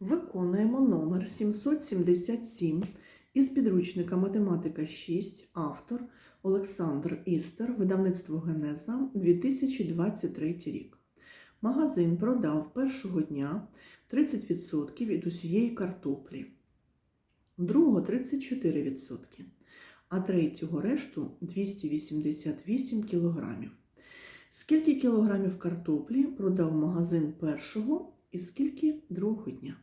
Виконуємо номер 777 із підручника Математика 6, автор Олександр Істер, видавництво Генеза 2023 рік. Магазин продав першого дня 30% від усієї картоплі, другого 34%, а третього решту 288 кілограмів. Скільки кілограмів картоплі продав магазин першого і скільки другого дня?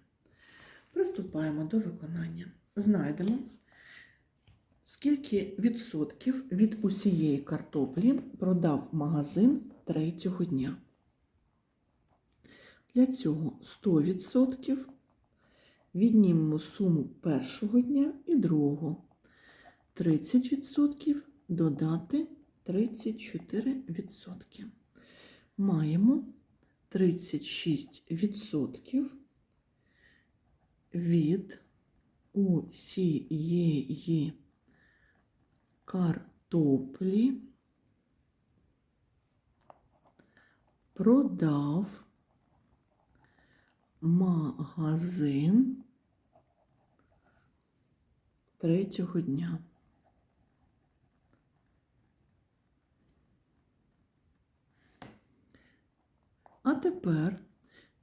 Приступаємо до виконання. Знайдемо, скільки відсотків від усієї картоплі продав магазин третього дня. Для цього 100% віднімемо суму першого дня і другого. 30% додати 34%. Маємо 36% від усієї картоплі продав магазин третього дня. А тепер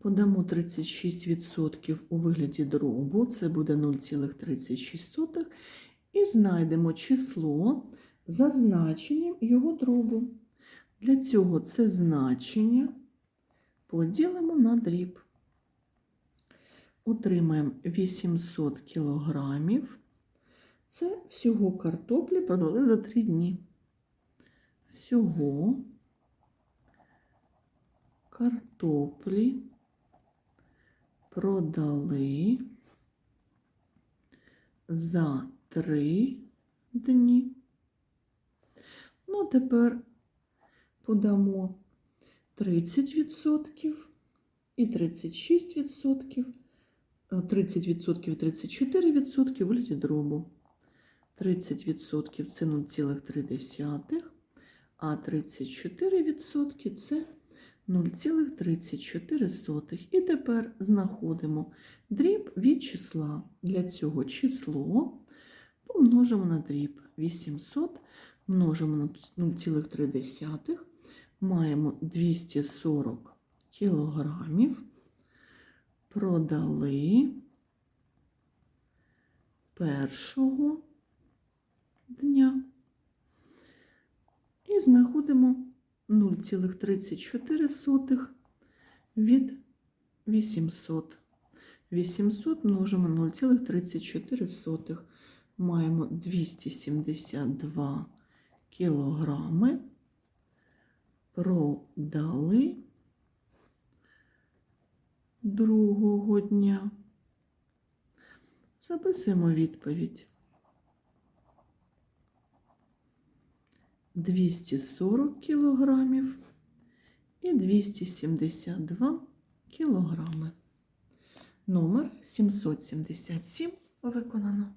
подамо 36% у вигляді дробу, це буде 0,36, і знайдемо число за значенням його дробу. Для цього це значення поділимо на дріб. Отримаємо 800 кілограмів. Це всього картоплі продали за 3 дні. Всього картоплі продали за три дні. Ну, тепер подамо 30% і 36%, 30% і 34% у дробу. 30% це 0,3, а 34% це 0,34. І тепер знаходимо дріб від числа. Для цього число помножимо на дріб 800, множимо на 0,3, маємо 240 кілограмів, продали першого дня. І знаходимо 0,34 від 800. 800 множимо 0,34. Маємо 272 кілограми. Продали другого дня. Записуємо відповідь. 240 кілограмів і 272 кілограми. Номер 777 виконано.